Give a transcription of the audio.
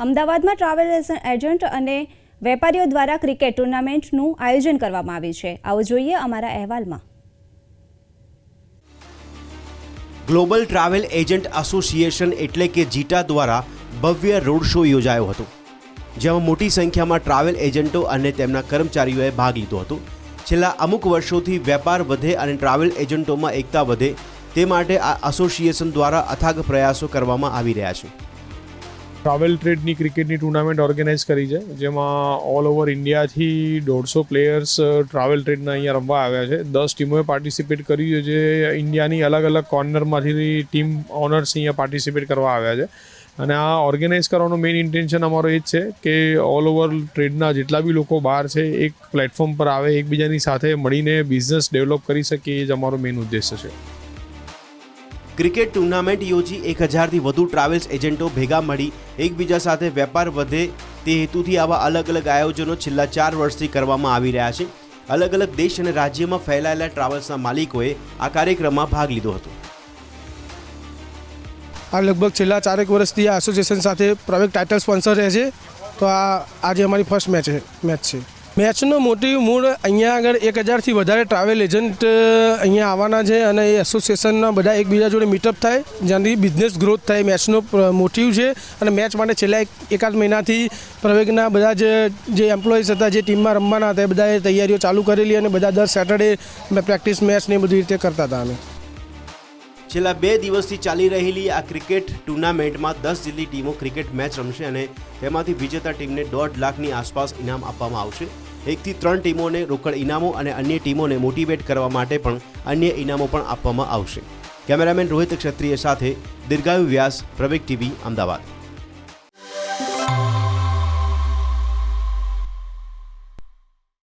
અમદાવાદમાં travel agent અને વેપારીઓ દ્વારા ક્રિકેટ ટુર્નામેન્ટનું આયોજન કરવામાં આવ્યું છે. આવો જોઈએ અમારા અહેવાલમાં. ગ્લોબલ ટ્રાવેલ એજન્ટ એસોસિએશન એટલે કે જીટા દ્વારા ભવ્ય રોડ શો યોજાયો હતો, જેમાં મોટી સંખ્યામાં ટ્રાવેલ એજન્ટો અને તેમના કર્મચારીઓએ ભાગ લીધો હતો. છેલ્લા અમુક વર્ષોથી વેપાર વધે અને ટ્રાવેલ એજન્ટોમાં એકતા વધે તે માટે આ એસોસિએશન દ્વારા અથાગ પ્રયાસો કરવામાં આવી રહ્યા છે. ટ્રાવેલ ટ્રેડની ક્રિકેટની ટુર્નામેન્ટ ઓર્ગેનાઇઝ કરી છે, જેમાં ઓલ ઓવર ઇન્ડિયાથી દોઢસો પ્લેયર્સ ટ્રાવેલ ટ્રેડના અહીંયા રમવા આવ્યા છે. દસ ટીમોએ પાર્ટિસિપેટ કર્યું છે, જે ઇન્ડિયાની અલગ અલગ કોર્નરમાંથી ટીમ ઓનર્સ અહીંયા પાર્ટિસિપેટ કરવા આવ્યા છે. અને આ ઓર્ગેનાઇઝ કરવાનો મેઇન ઇન્ટેન્શન અમારો એ જ છે કે ઓલ ઓવર ટ્રેડના જેટલા બી લોકો બહાર છે, એક પ્લેટફોર્મ પર આવે, એકબીજાની સાથે મળીને બિઝનેસ ડેવલપ કરી શકીએ, એ જ અમારો મેઇન ઉદ્દેશ છે. ક્રિકેટ ટુર્નામેન્ટ યોજી એક હજારથી વધુ ટ્રાવેલ્સ એજન્ટો ભેગા મળી એકબીજા સાથે વેપાર વધે તે હેતુથી આવા અલગ અલગ આયોજનો છેલ્લા ચાર વર્ષથી કરવામાં આવી રહ્યા છે. અલગ અલગ દેશ અને રાજ્યમાં ફેલાયેલા ટ્રાવેલ્સના માલિકોએ આ કાર્યક્રમમાં ભાગ લીધો હતો. આ લગભગ છેલ્લા ચારેક વર્ષથી આ એસોસિએશન સાથે પ્રાઇવેટ ટાઇટલ સ્પોન્સર રહે છે. તો આ આજે અમારી ફર્સ્ટ મેચ છે મેચ છે. મેચનો મોટી મૂળ અહીંયા આગળ એક હજારથી વધારે ટ્રાવેલ એજન્ટ અહીંયા આવવાના છે અને એ એસોસિએશનના બધા એકબીજા જોડે મીટઅપ થાય, જ્યાંથી બિઝનેસ ગ્રોથ થાય, મેચનો મોટિવ છે. અને મેચ માટે છેલ્લા એક, એકાદ મહિનાથી પ્રવેગના બધા જે જે એમ્પ્લોઈઝ હતા, જે ટીમમાં રમવાના હતા, એ બધાએ તૈયારીઓ ચાલુ કરેલી અને બધા દર સેટરડે પ્રેક્ટિસ મેચ ને બધી રીતે કરતા હતા અમે. છેલ્લા બે દિવસથી ચાલી રહેલી આ ક્રિકેટ ટુર્નામેન્ટમાં દસ જેટલી ટીમો ક્રિકેટ મેચ રમશે અને તેમાંથી વિજેતા ટીમને દોઢ લાખની આસપાસ ઇનામ આપવામાં આવશે. એકથી ત્રણ ટીમોને રોકડ ઇનામો અને અન્ય ટીમોને મોટિવેટ કરવા માટે પણ અન્ય ઇનામો પણ આપવામાં આવશે. કેમેરામેન રોહિત ક્ષત્રિય સાથે દીર્ઘાયુ વ્યાસ પ્રવેગ ટીવી, અમદાવાદ.